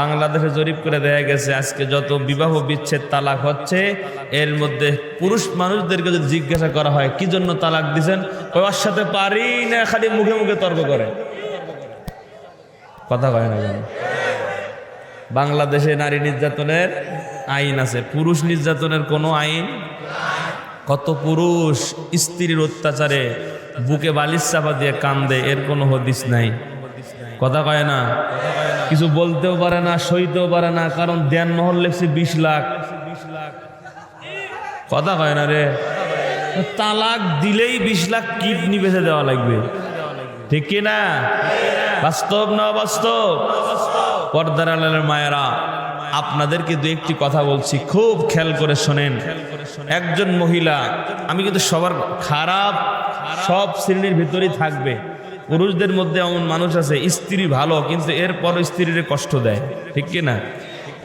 বাংলাদেশে জরিপ করে দেখা গেছে, আজকে যত বিবাহ বিচ্ছেদ তালাক হচ্ছে, এর মধ্যে পুরুষ মানুষদেরকে যদি জিজ্ঞাসা করা হয়, কি জন্য তালাক ওই ওর সাথে পারি না, খালি মুখে মুখে তর্ক করে। কথা কয় না কেন? বাংলাদেশে নারী নির্যাতনের আইন আছে। পুরুষ নির্যাতনের কোনো আইন কত পুরুষ স্ত্রীর অত্যাচারে বুকে বালিশ চাপা দিয়ে কান্দে, এর কোনো হদিস নাই। কথা কয় না? কিছু বলতেও পারে না, সইতেও পারে না, কারণ দেন মহল লেখছে বিশ লাখ। কথা হয় না রে? তালাক দিলেই বিশ লাখ কিডনি বেঁচে দেওয়া লাগবে। ঠিক কি না? বাস্তব না বাস্তব পর্দার আলালের মায়েরা, আপনাদেরকে দু একটি কথা বলছি, খুব খেয়াল করে শোনেন। একজন মহিলা, আমি কিন্তু সবার খারাপ সব শ্রেণির ভিতরেই থাকবে। পুরুষদের মধ্যে এমন মানুষ আছে, স্ত্রী ভালো, কিন্তু এরপর স্ত্রীর কষ্ট দেয়। ঠিক কি না?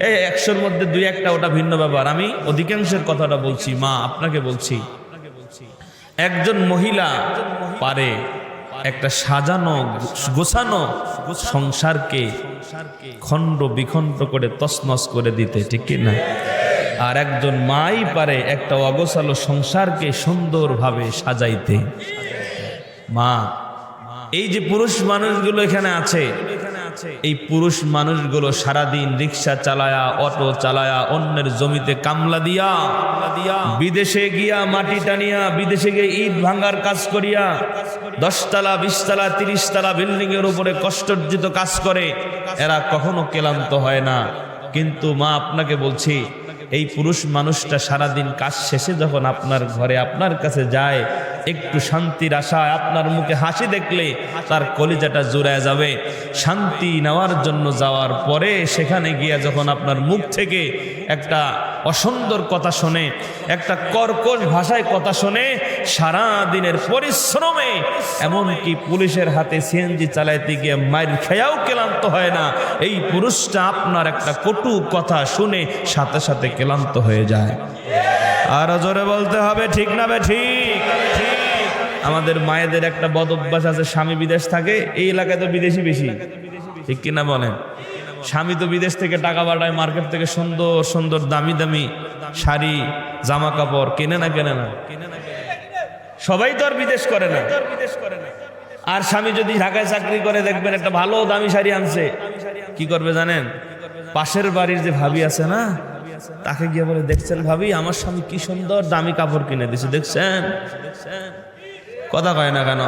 এই একশোর মধ্যে দুই একটা ওটা ভিন্ন ব্যাপার। আমি অধিকাংশের কথাটা বলছি, মা, আপনাকে বলছি। একজন মহিলা পারে একটা সাজানো, গোছানো সংসারকে খণ্ড বিখণ্ড করে তসনস করে দিতে, ঠিক না? আর একজন মাই পারে একটা অগোছালো সংসারকে সুন্দরভাবে সাজাইতে। মা এই যে পুরুষ মানুষগুলো এখানে আছে, এই পুরুষ মানুষগুলো সারাদিন রিক্সা চালায়া, অটো চালায়া, অন্যের জমিতে কামলা দিয়া, বিদেশে গিয়া মাটি টানিয়া, বিদেশে গিয়ে ইট ভাঙ্গার কাজ করিয়া, দশতলা, বিশতলা, তিরিশতলা বিল্ডিং এর উপরে কষ্টার্জিত কাজ করে, এরা কখনো ক্লান্ত হয় না। কিন্তু মা, আপনাকে বলছি, এই পুরুষ মানুষটা সারাদিন কাজ শেষে যখন আপনার ঘরে আপনার কাছে যায় একটু শান্তির আশায় আপনার মুখে হাসি দেখলে তার কলিজাটা জুড়ায় যাবে। শান্তি নেওয়ার জন্য যাওয়ার পরে সেখানে গিয়া যখন আপনার মুখ থেকে একটা অসুন্দর কথা শোনে, একটা কর্কশ ভাষায় কথা শোনে সারা দিনের পরিশ্রমে, এমনকি পুলিশের হাতে সিএনজি চালাইতে গিয়ে মায়ের খেয়াও ক্লান্ত হয় না, এই পুরুষটা আপনার একটা কটু কথা শুনে সাথে সাথে ক্লান্ত হয়ে যায়। আর জোরে বলতে হবে, ঠিক না বে, ঠিক? আমাদের মায়েদের একটা বদ অভ্যাস আছে, স্বামী বিদেশ থাকে, এই এলাকায় তো বিদেশি বেশি। ঠিক কিনা বলেন? স্বামী তো বিদেশ থেকে টাকা পাঠায়, মার্কেট থেকে সুন্দর সুন্দর, দামি দামি শাড়ি, জামা কাপড়, কেনে না কেনে না। সবাই তো আর বিদেশ করে না। আর স্বামী যদি ঢাকায় চাকরি করে, দেখবেন একটা ভালো দামি শাড়ি আনছে। কি করবে জানেন? পাশের বাড়ির যে ভাবি আছে না, তাকে গিয়ে বলে, দেখছেন ভাবি, আমার স্বামী কি সুন্দর দামি কাপড় কিনে দিছে, দেখছেন? কথা কয় না কেন?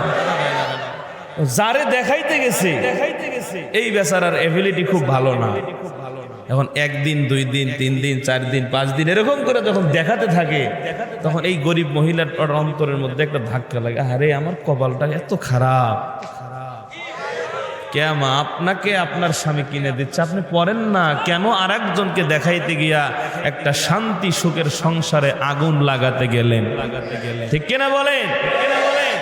যারে দেখাইতে গেছে এই বেচারার এবিলিটি খুব ভালো না। এখন একদিন দুই দিন তিন দিন চার দিন পাঁচ দিন এরকম করে যখন দেখাতে থাকে তখন এই গরিব মহিলার অন্তরের মধ্যে একটা ধাক্কা লাগে। আরে আমার কপালটা এত খারাপ। কেমন আপনাকে আপনার স্বামী কিনে দিচ্ছে আপনি পড়েন না। কেন আর একজনকে দেখাইতে গিয়া একটা শান্তি সুখের সংসারে আগুন লাগাতে গেলেন। ঠিক কিনা বলেন?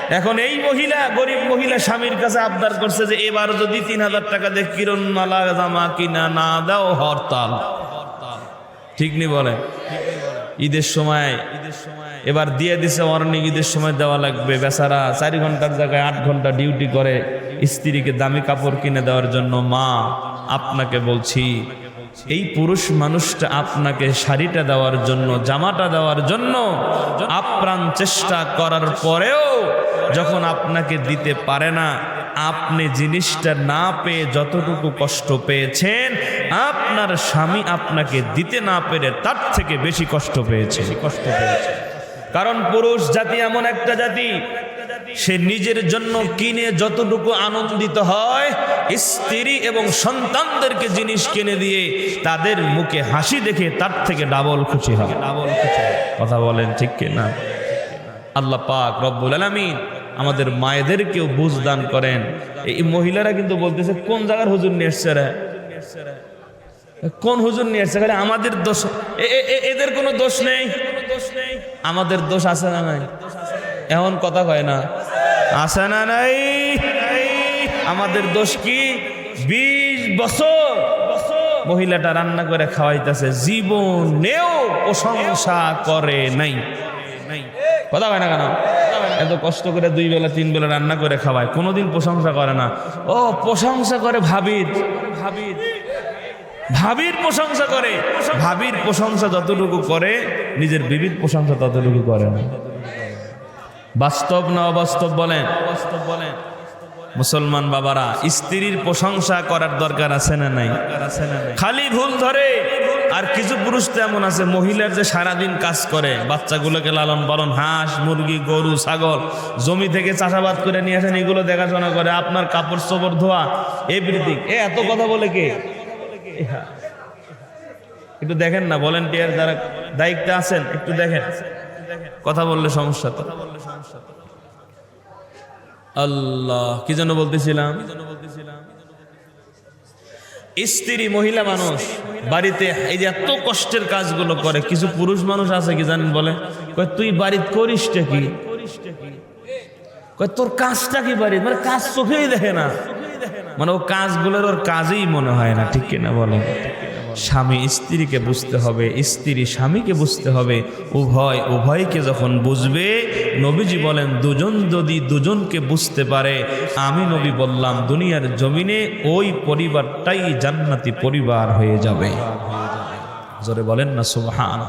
এখন এই মহিলা, গরিব মহিলা স্বামীর কাছে আবদার করছে যে এবার যদি তিন হাজার টাকা দিয়ে কিরণ মালা জামা কিনা না দাও হরতাল। ঠিক নি বলে? ঈদের সময় ঈদের সময়, এবার দিয়ে দিছে অর্নিং, ঈদের সময় দেওয়া লাগবে। বেচারা চারি ঘণ্টার জায়গায় আট ঘণ্টা ডিউটি করে, স্ত্রীকে দামি কাপড় কিনে দেওয়ার জন্য মা, আপনাকে বলছি এই পুরুষ মানুষটা আপনাকে শাড়িটা দেওয়ার জন্য জামাটা দেওয়ার জন্য আপ্রাণ চেষ্টা করার পরেও যখন আপনাকে দিতে পারে না আপনি জিনিসটা না পেয়ে যতটুকু কষ্ট পেয়েছেন আপনার স্বামী আপনাকে দিতে না পেরে তার থেকে বেশি কষ্ট পেয়েছে। কষ্ট পেয়েছে। কারণ পুরুষ জাতি এমন একটা জাতি সে নিজের জন্য কিনে যতটুকু আনন্দিত হয়, স্ত্রী এবং সন্তানদেরকে জিনিস কিনে দিয়ে তাদের মুখে হাসি দেখে তার থেকে ডাবল খুশি হয়। ডাবল খুশি কথা বলেন ঠিক কিনা আল্লাহ পাক রব্বুল আলামিন আমাদের মায়েদেরকেও বুঝ দান করেন। এই মহিলারা কিন্তু বলতেছে, কোন জায়গার হুজুর নিয়ে এসছে কোন হুজুর নিয়ে এসছে? আমাদের দোষ এদের কোনো দোষ নেই? আমাদের দোষ আছে না নাই? এমন কথা কয় না। আসে না নাই? আমাদের দোষ কি? বিশ বছর মহিলাটা রান্না করে খাওয়াইতেছে, জীবনেও প্রশংসা করে নাই। কথা হয় না কেন? এত কষ্ট করে দুই বেলা, তিন বেলা রান্না করে খাওয়ায়, কোনোদিন প্রশংসা করে না। ও, প্রশংসা করে ভাবির ভাবির। ভাবির প্রশংসা করে। ভাবির প্রশংসা যতটুকু করে, নিজের বিবির প্রশংসা ততটুকু করে না। বাস্তব না অবাস্তব বলেন? বলেন মুসলমান বাবারা, স্ত্রীর প্রশংসা করার দরকার আছে না নাই? খালি ভুল ধরে, আর কিছু পুরুষ তো এমন আছে, মহিলার যে সারাদিন কাজ করে, বাচ্চাগুলোকে লালন পালন, হাঁস, মুরগি, গরু, ছাগল, জমি থেকে চাষাবাদ করে নিয়ে আসেন, এগুলো দেখাশোনা করে, আপনার কাপড় চোপড় ধোয়া এভরিথিং এ এত কথা বলে কে? একটু দেখেন না ভলেন্টিয়ার যারা দায়িত্বে আছেন, একটু দেখেন। কথা বললে সমস্যা তো। আল্লাহ কি জন্য বলতেছিলাম? স্ত্রী মহিলা মানুষ বাড়িতে এই যে এত কষ্টের কাজগুলো করে কিছু পুরুষ মানুষ আছে কি জানেন বলে? তুই বাড়িতে করিসটা কি? তোর কাজটা কি বাড়ি মানে কাজ চোখেই দেখে না। মানে ও কাজগুলোর ওর কাজেই মনে হয় না ঠিক কিনা বলেন? স্বামী স্ত্রীকে বুঝতে হবে, স্ত্রী স্বামীকে বুঝতে হবে। উভয়, উভয়কে যখন বুঝবে, নবীজি বলেন, দুজন যদি দুজনকে বুঝতে পারে, আমি নবী বললাম, দুনিয়ার জমিনে ওই পরিবারটাই জান্নাতি পরিবার হয়ে যাবে। জোরে বলেন না সুবহান